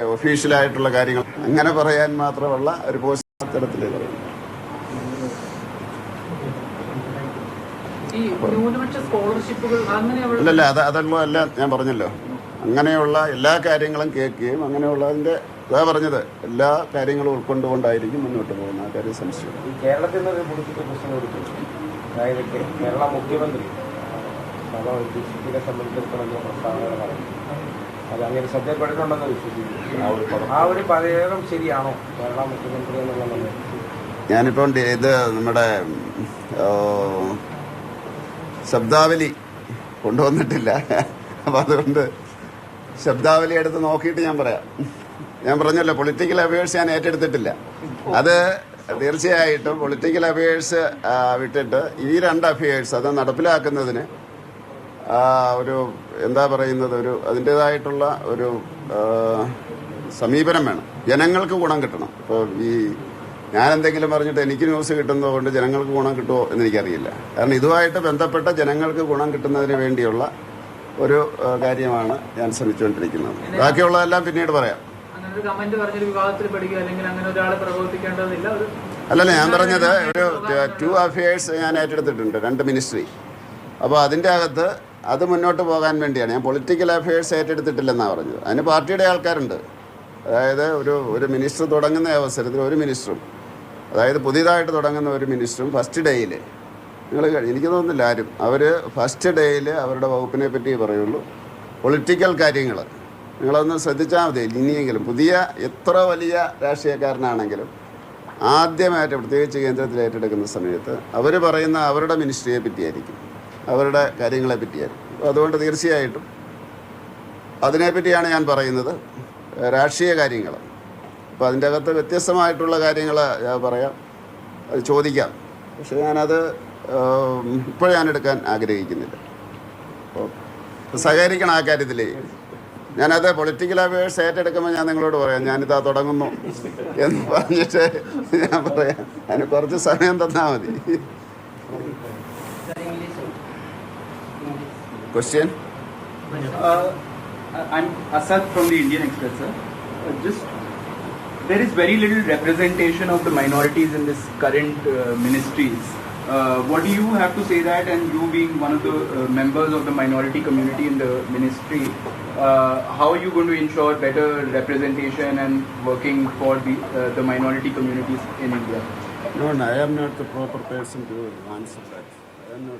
ഒഫീഷ്യലായിട്ടുള്ള കാര്യങ്ങൾ. അങ്ങനെ പറയാൻ മാത്രമുള്ള ഒരു പോസ്റ്റ് തരത്തിൽ പറയും ഈ സ്കോളർഷിപ്പുകൾ അങ്ങനെയുള്ള അല്ലല്ല അത് അതുള്ള അല്ല ഞാൻ പറഞ്ഞല്ലോ. അങ്ങനെയുള്ള എല്ലാ കാര്യങ്ങളും കേൾക്കുകയും അങ്ങനെയുള്ളതിന്റെ അതാ പറഞ്ഞത്. എല്ലാ കാര്യങ്ങളും ഉൾക്കൊണ്ടുകൊണ്ടായിരിക്കും മുന്നോട്ട് പോകുന്ന ആ കാര്യം സംശയം ഈ കേരളത്തിൽ നിന്ന് ഒരു പൊളിറ്റിക്കൽ പ്രശ്നം എടുക്കും അതായത് കേരള മുഖ്യമന്ത്രി സംബന്ധിച്ചിടത്തോളം പ്രസ്താവന പറഞ്ഞു അത് അങ്ങനെ ശ്രദ്ധപ്പെടുന്നുണ്ടെന്ന് വിശ്വസിക്കുന്നു. ആ ഒരു പദയോഗം ശരിയാണോ? കേരള മുഖ്യമന്ത്രി എന്നുള്ളത് ഞാനിപ്പോൾ ഇത് നമ്മുടെ ശബ്ദാവലി കൊണ്ടുവന്നിട്ടില്ല. അപ്പം അതുകൊണ്ട് ശബ്ദാവലി എടുത്ത് നോക്കിയിട്ട് ഞാൻ പറയാം. ഞാൻ പറഞ്ഞല്ലോ പൊളിറ്റിക്കൽ അഫയേഴ്സ് ഞാൻ ഏറ്റെടുത്തിട്ടില്ല. അത് തീർച്ചയായിട്ടും പൊളിറ്റിക്കൽ അഫയേഴ്സ് വിട്ടിട്ട് ഈ രണ്ട് അഫയേഴ്സ് അത് നടപ്പിലാക്കുന്നതിന് ഒരു എന്താ പറയുന്നത് ഒരു അതിന്റെതായിട്ടുള്ള ഒരു സമീപനം വേണം. ജനങ്ങൾക്ക് ഗുണം കിട്ടണം. ഇപ്പോൾ ഈ ഞാൻ എന്തെങ്കിലും പറഞ്ഞിട്ട് എനിക്ക് ന്യൂസ് കിട്ടുന്നത് കൊണ്ട് ജനങ്ങൾക്ക് ഗുണം കിട്ടുമോ എന്ന് എനിക്കറിയില്ല. കാരണം ഇതുമായിട്ട് ബന്ധപ്പെട്ട ജനങ്ങൾക്ക് ഗുണം കിട്ടുന്നതിന് വേണ്ടിയുള്ള ഒരു കാര്യമാണ് ഞാൻ ശ്രമിച്ചുകൊണ്ടിരിക്കുന്നത്. ബാക്കിയുള്ളതെല്ലാം പിന്നീട് പറയാം. അല്ലല്ല ഞാൻ പറഞ്ഞത് ഒരു ടു അഫയേഴ്സ് ഞാൻ ഏറ്റെടുത്തിട്ടുണ്ട് രണ്ട് മിനിസ്ട്രി അപ്പോൾ അതിന്റെ അകത്ത് അത് മുന്നോട്ട് പോകാൻ വേണ്ടിയാണ്. ഞാൻ പൊളിറ്റിക്കൽ അഫയേഴ്സ് ഏറ്റെടുത്തിട്ടില്ലെന്നാണ് പറഞ്ഞത്. അതിന് പാർട്ടിയുടെ ആൾക്കാരുണ്ട്. അതായത് ഒരു ഒരു മിനിസ്റ്റർ തുടങ്ങുന്ന അവസരത്തിൽ ഒരു മിനിസ്റ്ററും അതായത് പുതിയതായിട്ട് തുടങ്ങുന്ന ഒരു മിനിസ്റ്ററും ഫസ്റ്റ് ഡേയിൽ നിങ്ങൾ എനിക്ക് തോന്നുന്നില്ല ആരും. അവർ ഫസ്റ്റ് ഡേയിൽ അവരുടെ വകുപ്പിനെ പറ്റി പറയുള്ളൂ. പൊളിറ്റിക്കൽ കാര്യങ്ങൾ നിങ്ങളൊന്ന് ശ്രദ്ധിച്ചാൽ മതി. ഇനിയെങ്കിലും പുതിയ എത്ര വലിയ രാഷ്ട്രീയക്കാരനാണെങ്കിലും ആദ്യമായിട്ട് പ്രത്യേകിച്ച് കേന്ദ്രത്തിൽ ഏറ്റെടുക്കുന്ന സമയത്ത് അവർ പറയുന്ന അവരുടെ മിനിസ്ട്രിയെ പറ്റിയായിരിക്കും. അവരുടെ കാര്യങ്ങളെ പറ്റിയായിരുന്നു അതുകൊണ്ട് തീർച്ചയായിട്ടും അതിനെപ്പറ്റിയാണ് ഞാൻ പറയുന്നത്. രാഷ്ട്രീയ കാര്യങ്ങൾ. അപ്പോൾ അതിന്റെ അകത്ത് വ്യത്യസ്തമായിട്ടുള്ള കാര്യങ്ങൾ പറയാം. ചോദിക്കാം. പക്ഷെ ഞാനത് ഇപ്പോൾ ഞാൻ എടുക്കാൻ ആഗ്രഹിക്കുന്നില്ല. സഹകരിക്കണം ആ കാര്യത്തിൽ ഞാനത് പൊളിറ്റിക്കൽ അഫയേഴ്സ് ഏറ്റെടുക്കുമ്പോൾ ഞാൻ നിങ്ങളോട് പറയാം. ഞാനിതാ തുടങ്ങുന്നു എന്ന് പറഞ്ഞിട്ട് ഞാൻ പറയാം. അതിന് കുറച്ച് സമയം തന്നാൽ മതി. Question? Uh, I'm Asad from the Indian Express, sir. Uh, just there is very little representation of the minorities in this current uh, ministries. Uh, what do you have to say that, and you being one of the uh, members of the minority community in the ministry, uh, how are you going to ensure better representation and working for the, the minority communities in India? No, no, I am not the proper person to answer that. I am not